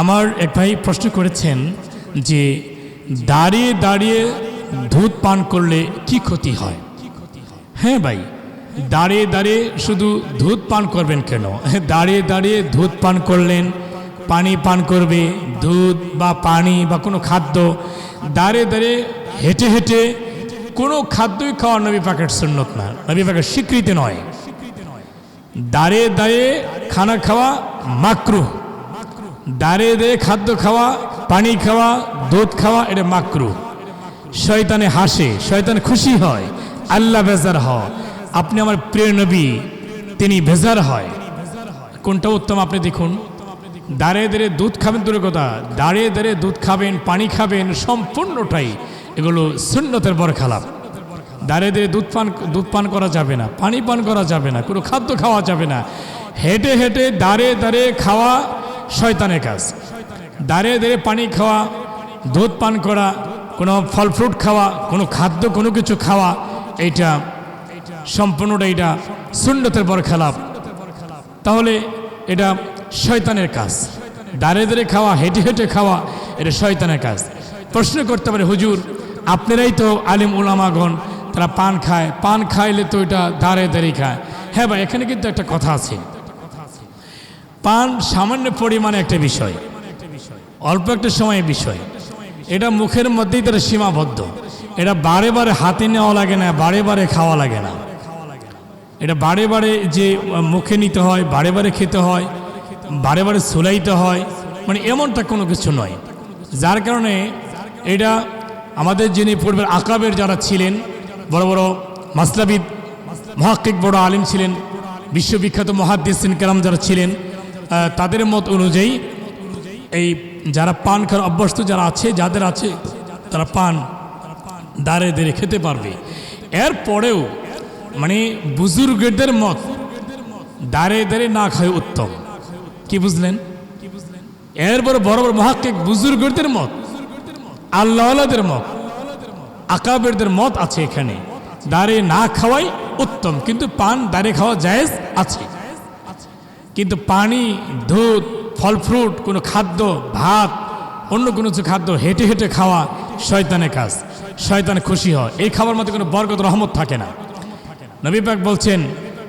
আমার এক ভাই প্রশ্ন করেছেন যে দাঁড়িয়ে দাঁড়িয়ে দুধ পান করলে কি ক্ষতি হয়? হ্যাঁ ভাই, দাঁড়িয়ে দাঁড়িয়ে শুধু দুধ পান করবেন কেন? দাঁড়িয়ে দাঁড়িয়ে দুধ পান করলেন, পানি পান করবে, দুধ বা পানি বা কোনো খাদ্য, দাঁড়িয়ে দাঁড়িয়ে হেঁটে হেঁটে কোনো খাদ্যই খাওয়া নবী পাকের সুন্নত না, নবী পাকের স্বীকৃতি নয়। দাঁড়িয়ে দাঁড়িয়ে খানা খাওয়া মাকরুহ। দাঁড়িয়ে দাঁড়িয়ে খাদ্য খাওয়া, পানি খাওয়া, দুধ খাওয়া, এটা মাকরু। শয়তানে হাসে, শয়তান খুশি হয়, আল্লাহ বেজার হয়। আপনি আমার প্রিয় নবী, তিনি ভেজার হয়। কোনটা উত্তম আপনি দেখুন। দাঁড়িয়ে দাঁড়িয়ে দুধ খাবেন দূরের কথা। দাঁড়িয়ে দাঁড়িয়ে দুধ খাবেন, পানি খাবেন, সম্পূর্ণটাই এগুলো শূন্যতের বড় খালাপ দাঁড়িয়ে দাঁড়িয়ে দুধ পান দুধ পান করা যাবে না, পানি পান করা যাবে না, কোনো খাদ্য খাওয়া যাবে না। হেঁটে হেঁটে দাঁড়িয়ে দাঁড়িয়ে খাওয়া শয়তানের কাজ। দাঁড়িয়ে দাঁড়িয়ে পানি খাওয়া, দুধ পান করা, কোনো ফল ফ্রুট খাওয়া, কোনো খাদ্য, কোনো কিছু খাওয়া, এইটা সম্পূর্ণটা এটা শূন্যতের বড় খেলাপ তাহলে এটা শয়তানের কাজ। দাঁড়িয়ে দাঁড়িয়ে খাওয়া, হেঁটে হেঁটে খাওয়া, এটা শয়তানের কাজ। প্রশ্ন করতে পারে, হুজুর, আপনারাই তো আলিম উলামাগণ, তারা পান খায়। পান খাইলে তো এটা দাঁড়িয়ে দাঁড়িয়ে খায়। হ্যাঁ ভাই, এখানে কিন্তু একটা কথা আছে। পান সামান্য পরিমাণে একটা বিষয়। অল্প একটা সময়ের বিষয়। এটা মুখের মধ্যেই তারা সীমাবদ্ধ। এটা বারে বারে হাতে নেওয়া লাগে না, বারে বারে খাওয়া লাগে না। এটা বারে বারে যে মুখে নিতে হয়, বারে বারে খেতে হয়, বারে বারে সুলাইতে হয় মানে এমনটা কোনো কিছু নয়। যার কারণে এটা আমাদের যিনি পূর্বের আকাবের যারা ছিলেন, বড় বড় মাসলাবিদ, মহাক্কিক বড় আলিম ছিলেন, বিশ্ববিখ্যাত মহাদ্দিসিন কেরাম যারা ছিলেন তাদের মত অনুযায়ী এই যারা পান খাওয়ার অভ্যস্ত যারা আছে, যাদের আছে, তারা পান দাঁড়িয়ে দাঁড়িয়ে খেতে পারবে। এরপরেও মানে বুজুর্গদের মত দাঁড়িয়ে দাঁড়িয়ে না খায় উত্তম। কি বুঝলেন? এরপর বড় বড় মহাক্কিক বুজুর্গদের মত আল্লাহদের মত, আকাবেরদের মত আছে এখানে। দাঁড়িয়ে না খাওয়াই উত্তম, কিন্তু পান দাঁড়িয়ে খাওয়া জায়েজ আছে। কিন্তু পানি, দুধ, ফল ফ্রুট, কোনো খাদ্য, ভাত, অন্য কোনো কিছু খাদ্য হেঁটে হেঁটে খাওয়া শয়তানের কাজ। শয়তান খুশি হয়। এই খাবার মধ্যে কোনো বরকত, রহমত থাকে না। নবী পাক বলছেন,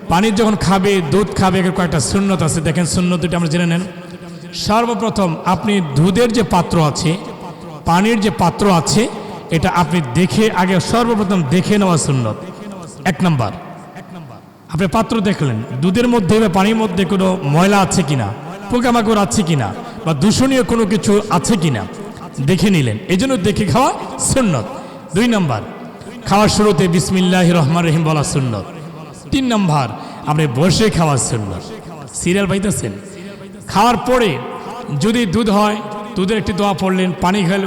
পানি যখন খাবে, দুধ খাবে এর কয়েকটা শূন্যত আছে। দেখেন শূন্যতটি আমরা জেনে নেন। সর্বপ্রথম আপনি দুধের যে পাত্র আছে, পানির যে পাত্র আছে, এটা আপনি দেখে, আগে সর্বপ্রথম দেখে নেওয়া সুন্নত। এক নাম্বার। আপনি পাত্র দেখলেন, দুধের মধ্যে বা পানির মধ্যে কোনো ময়লা আছে কিনা, পোকামাকড় আছে কিনা, বা দূষণীয় কোনো কিছু আছে কিনা, দেখে নিলেন। এই জন্য দেখে খাওয়া সুন্নত। দুই নম্বর, খাওয়ার শুরুতে বিসমিল্লাহ রহমান রহিম বলা সুন্নত। তিন নম্বর, আপনি বসে খাওয়া সুন্নত। সিরিয়াল পাইতেছেন? খাওয়ার পরে যদি দুধ হয়, দুধের একটি দোয়া পড়লেন, পানি খেলে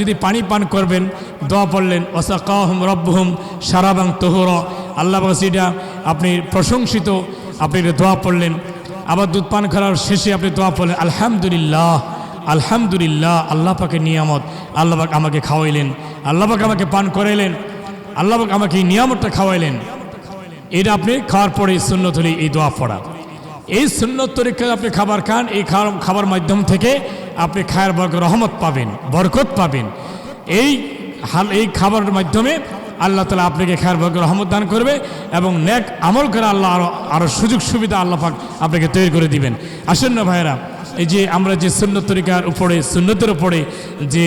যদি পানি পান করবেন, দোয়া পড়লেন ওসা কাহম রব্বহুম সারাবাং তোহর। আল্লাহ সেটা আপনি প্রশংসিত, আপনি দোয়া পড়লেন। আবার দুধ পান করার শেষে আপনি দোয়া পড়লেন, আলহামদুলিল্লাহ আলহামদুলিল্লাহ, আল্লাহ পাকে নিয়ামত, আল্লাহ পাক আমাকে খাওয়াইলেন, আল্লাহ পাক আমাকে পান করাইলেন, আল্লাহ পাক আমাকে এই নিয়ামতটা খাওয়াইলেন। এটা আপনি খাওয়ার পরে সুন্নত হলে এই দোয়া পড়া। এই সুন্নত তরিকায় আপনি খাবার খান, এই খাবার মাধ্যম থেকে আপনি খায়ের বরকত, রহমত পাবেন, বরকত পাবেন। এই হাল, এই খাবারের মাধ্যমে আল্লাহ তালা আপনাকে খায়ের বরকত, রহমত দান করবে এবং নেক আমল করে আল্লাহ আরও আরও সুযোগ সুবিধা আল্লাহ পাক আপনাকে তৈরি করে দিবেন। আসেন না ভাইরা এই যে আমরা যে সুন্নত তরিকার উপরে, সুন্নতের উপরে যে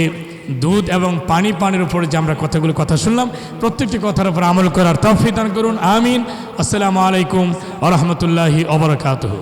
দুধ এবং পানি পানির উপরে যে আমরা কথাগুলো, কথা শুনলাম, প্রত্যেকটি কথার উপর আমল করার তফিদান করুন, আমিন। আসসালামু আলাইকুম আ রহমতুল্লাহি অবরকাতহ